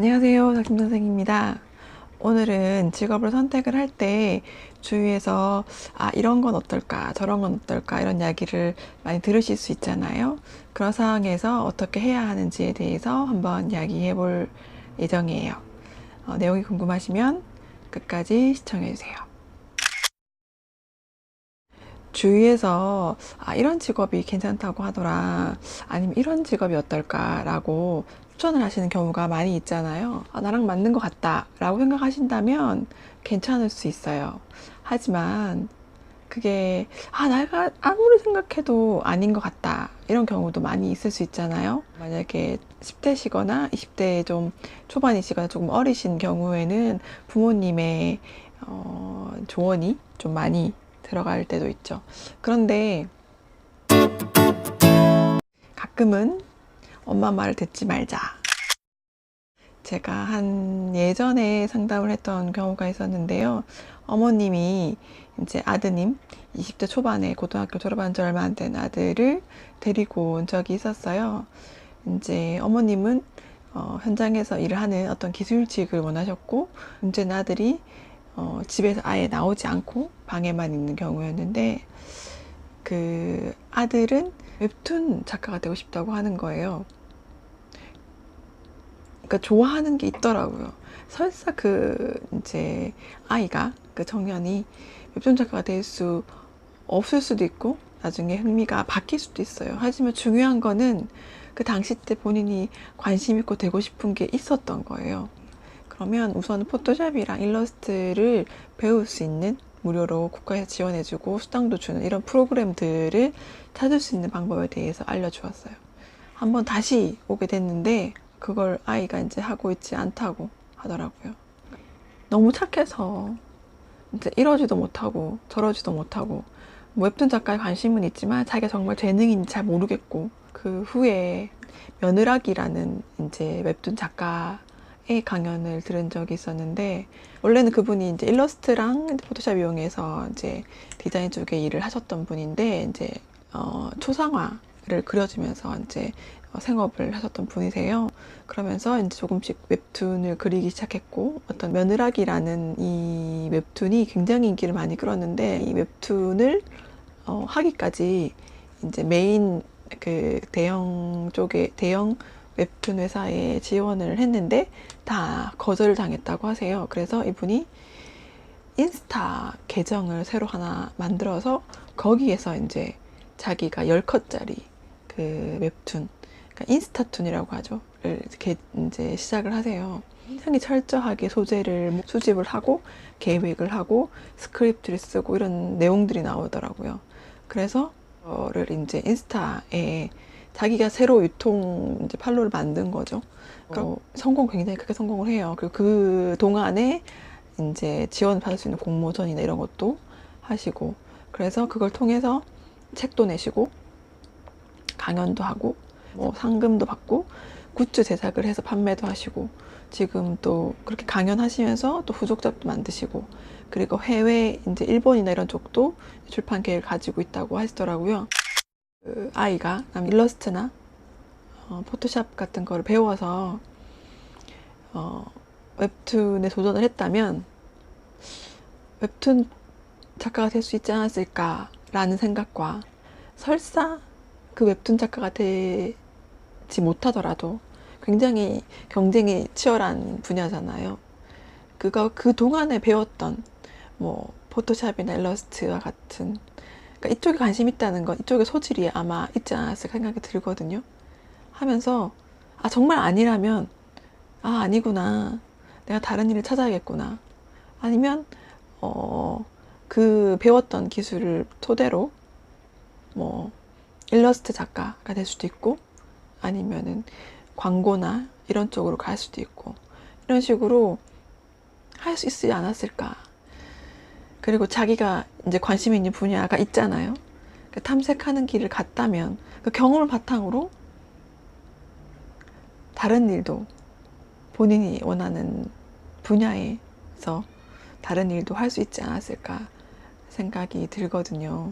안녕하세요. 박kim 선생입니다. 오늘은 직업을 선택을 할 때 주위에서 아, 이런 건 어떨까, 저런 건 어떨까, 이런 이야기를 많이 들으실 수 있잖아요. 그런 상황에서 어떻게 해야 하는지에 대해서 한번 이야기해 볼 예정이에요. 어, 내용이 궁금하시면 끝까지 시청해 주세요. 주위에서 아, 이런 직업이 괜찮다고 하더라. 아니면 이런 직업이 어떨까 라고 추천을 하시는 경우가 많이 있잖아요. 아, 나랑 맞는 것 같다 라고 생각하신다면 괜찮을 수 있어요. 하지만 그게 아, 내가 아무리 생각해도 아닌 것 같다. 이런 경우도 많이 있을 수 있잖아요. 만약에 10대시거나 20대 좀 초반이시거나 조금 어리신 경우에는 부모님의 어, 조언이 좀 많이 들어갈 때도 있죠. 그런데 가끔은 엄마 말을 듣지 말자. 제가 한 예전에 상담을 했던 경우가 있었는데요. 어머님이 이제 아드님, 20대 초반에 고등학교 졸업한 지 얼마 안 된 아들을 데리고 온 적이 있었어요. 이제 어머님은 어, 현장에서 일을 하는 어떤 기술직을 원하셨고, 문제는 아들이 어, 집에서 아예 나오지 않고 방에만 있는 경우였는데, 그 아들은 웹툰 작가가 되고 싶다고 하는 거예요. 그러니까 좋아하는 게 있더라고요. 설사 그 이제 아이가 그 청년이 웹툰 작가가 될 수 없을 수도 있고 나중에 흥미가 바뀔 수도 있어요. 하지만 중요한 거는 그 당시 때 본인이 관심 있고 되고 싶은 게 있었던 거예요. 그러면 우선 포토샵이랑 일러스트를 배울 수 있는 무료로 국가에서 지원해주고 수당도 주는 이런 프로그램들을 찾을 수 있는 방법에 대해서 알려주었어요. 한번 다시 오게 됐는데 그걸 아이가 이제 하고 있지 않다고 하더라고요. 너무 착해서 이제 이러지도 못하고 저러지도 못하고 뭐 웹툰 작가에 관심은 있지만 자기가 정말 재능인지 잘 모르겠고 그 후에 며느라기라는 이제 웹툰 작가의 강연을 들은 적이 있었는데 원래는 그분이 이제 일러스트랑 포토샵 이용해서 이제 디자인 쪽에 일을 하셨던 분인데 이제 어, 초상화를 그려주면서 이제 어, 생업을 하셨던 분이세요. 그러면서 이제 조금씩 웹툰을 그리기 시작했고 어떤 며느라기라는 이 웹툰이 굉장히 인기를 많이 끌었는데 이 웹툰을 어, 하기까지 이제 메인 그 대형 쪽에 대형 웹툰 회사에 지원을 했는데 다 거절을 당했다고 하세요. 그래서 이분이 인스타 계정을 새로 하나 만들어서 거기에서 이제 자기가 10컷짜리 그 웹툰 인스타툰이라고 하죠. 를 이렇게 이제 시작을 하세요. 굉장히 철저하게 소재를 수집을 하고 계획을 하고 스크립트를 쓰고 이런 내용들이 나오더라고요. 그래서 그거를 이제 인스타에 자기가 새로 유통 이제 팔로를 만든 거죠. 그러니까 성공 굉장히 크게 성공을 해요. 그리고 그 동안에 이제 지원 받을 수 있는 공모전이나 이런 것도 하시고 그래서 그걸 통해서 책도 내시고 강연도 하고 뭐 상금도 받고 굿즈 제작을 해서 판매도 하시고 지금 또 그렇게 강연하시면서 또 후속작도 만드시고 그리고 해외 이제 일본이나 이런 쪽도 출판 계획을 가지고 있다고 하시더라고요. 그 아이가 남 일러스트나 어, 포토샵 같은 거를 배워서 어, 웹툰에 도전을 했다면 웹툰 작가가 될 수 있지 않았을까라는 생각과 설사 그 웹툰 작가가 되지 못하더라도 굉장히 경쟁이 치열한 분야잖아요. 그거 그 동안에 배웠던 뭐 포토샵이나 일러스트와 같은 그러니까 이쪽에 관심 있다는 건 이쪽에 소질이 아마 있지 않았을까 생각이 들거든요. 하면서 아 정말 아니라면 아 아니구나 내가 다른 일을 찾아야겠구나 아니면 어 그 배웠던 기술을 토대로 뭐 일러스트 작가가 될 수도 있고 아니면은 광고나 이런 쪽으로 갈 수도 있고 이런 식으로 할 수 있지 않았을까. 그리고 자기가 이제 관심 있는 분야가 있잖아요. 그 탐색하는 길을 갔다면 그 경험을 바탕으로 다른 일도 본인이 원하는 분야에서 다른 일도 할 수 있지 않았을까 생각이 들거든요.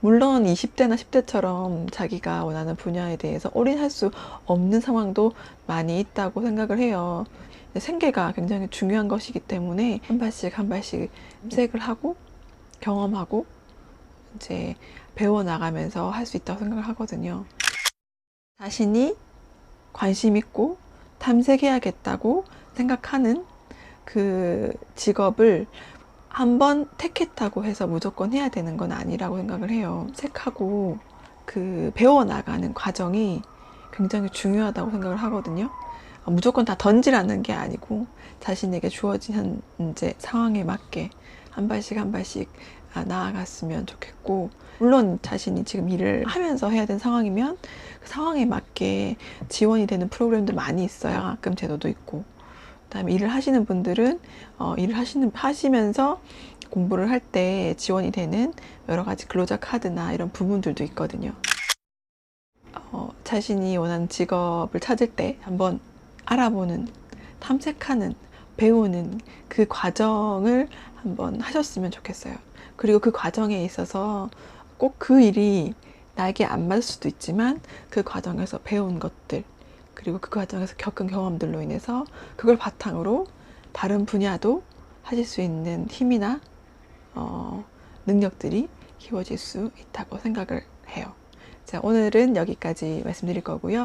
물론 20대나 10대처럼 자기가 원하는 분야에 대해서 올인할 수 없는 상황도 많이 있다고 생각을 해요. 생계가 굉장히 중요한 것이기 때문에 한 발씩 한 발씩 탐색을 하고 경험하고 이제 배워 나가면서 할 수 있다고 생각을 하거든요. 자신이 관심 있고 탐색해야겠다고 생각하는 그 직업을 한번 택했다고 해서 무조건 해야 되는 건 아니라고 생각을 해요. 색하고 그 배워 나가는 과정이 굉장히 중요하다고 생각을 하거든요. 아, 무조건 다 던지라는 게 아니고 자신에게 주어진 한 이제 상황에 맞게 한 발씩 한 발씩 아, 나아갔으면 좋겠고 물론 자신이 지금 일을 하면서 해야 되는 상황이면 그 상황에 맞게 지원이 되는 프로그램도 많이 있어요. 장학금 제도도 있고 그 다음에 일을 하시는 분들은 어, 일을 하시는 하시면서 공부를 할 때 지원이 되는 여러 가지 근로자 카드나 이런 부분들도 있거든요. 어, 자신이 원하는 직업을 찾을 때 한번 알아보는, 탐색하는, 배우는 그 과정을 한번 하셨으면 좋겠어요. 그리고 그 과정에 있어서 꼭 그 일이 나에게 안 맞을 수도 있지만 그 과정에서 배운 것들, 그리고 그 과정에서 겪은 경험들로 인해서 그걸 바탕으로 다른 분야도 하실 수 있는 힘이나 어, 능력들이 키워질 수 있다고 생각을 해요. 자, 오늘은 여기까지 말씀드릴 거고요.